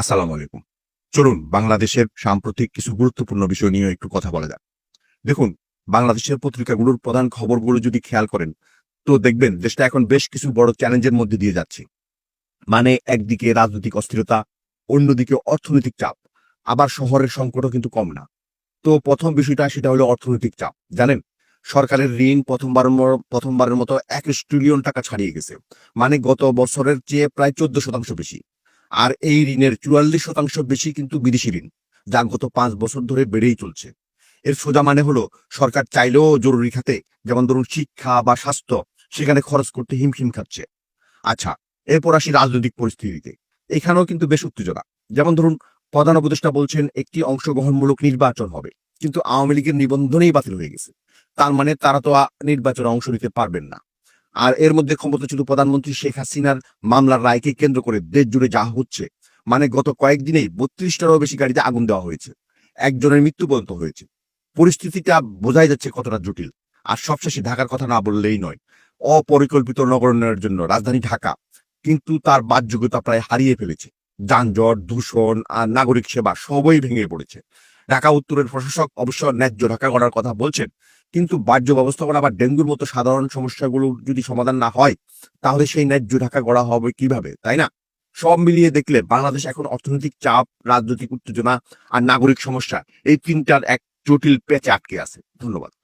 আসসালামু আলাইকুম। চলুন বাংলাদেশের সাম্প্রতিক কিছু গুরুত্বপূর্ণ বিষয় নিয়ে একটু কথা বলা যাক। দেখুন, বাংলাদেশের পত্রিকাগুলোর প্রধান খবরগুলো যদি খেয়াল করেন, তো দেখবেন দেশটা এখন বেশ কিছু বড় চ্যালেঞ্জের মধ্যে দিয়ে যাচ্ছে। মানে একদিকে রাজনৈতিক অস্থিরতা, অন্যদিকে অর্থনৈতিক চাপ, আবার শহরের সংকটও কিন্তু কম না। তো প্রথম বিষয়টা সেটা হলো অর্থনৈতিক চাপ। জানেন, সরকারের ঋণ প্রথমবার প্রথমবারের মতো এক ট্রিলিয়ন টাকা ছাড়িয়ে গেছে। মানে গত বছরের চেয়ে প্রায় চোদ্দ শতাংশ বেশি। আর এই ঋণের চুয়াল্লিশ শতাংশ বেশি কিন্তু বিদেশি ঋণ, যা গত পাঁচ বছর ধরে বেড়েই চলছে। এর সোজা মানে হলো, সরকার চাইলেও জরুরি খাতে, যেমন ধরুন শিক্ষা বা স্বাস্থ্য, সেখানে খরচ করতে হিমশিম খাচ্ছে। আচ্ছা এরপর আসি রাজনৈতিক পরিস্থিতিতে। এখানেও কিন্তু বেশ উত্তেজনা। যেমন ধরুন, প্রধান উপদেষ্টা বলছেন, একটি অংশগ্রহণমূলক নির্বাচন হবে। কিন্তু আওয়ামী লীগের নিবন্ধনেই বাতিল হয়ে গেছে। তার মানে তারা তো নির্বাচনে অংশ নিতে পারবেন না। আর এর মধ্যে ক্ষমতাচ্যুত প্রধানমন্ত্রী শেখ হাসিনার মামলার রায়কে কেন্দ্র করে দেশ জুড়ে যা হচ্ছে মানে গত কয়েকদিনেই বত্রিশটারও বেশি গাড়িতে আগুন দেওয়া হয়েছে। একজনের মৃত্যু পর্যন্ত হয়েছে। পরিস্থিতিটা বোঝাই যাচ্ছে কতটা জটিল। আর সবশেষে ঢাকার কথা না বললেই নয়, অপরিকল্পিত নগরায়নের জন্য রাজধানী ঢাকা কিন্তু তার বাহ্যযোগ্যতা প্রায় হারিয়ে ফেলেছে। যানজট, দূষণ আর নাগরিক সেবা সবই ভেঙে পড়েছে। ঢাকা উত্তরের প্রশাসক অবশ্য ন্যায্য ঢাকা গড়ার কথা বলছেন। কিন্তু বাহ্য ব্যবস্থাপনা বা ডেঙ্গুর মতো সাধারণ সমস্যাগুলো যদি সমাধান না হয়, তাহলে সেই ন্যায্য ঢাকা গড়া হবে কীভাবে, তাই না? সব মিলিয়ে দেখলে বাংলাদেশ এখন অর্থনৈতিক চাপ, রাজনৈতিক উত্তেজনা আর নাগরিক সমস্যা এই তিনটার এক জটিল পেঁচে আটকে আছে। ধন্যবাদ।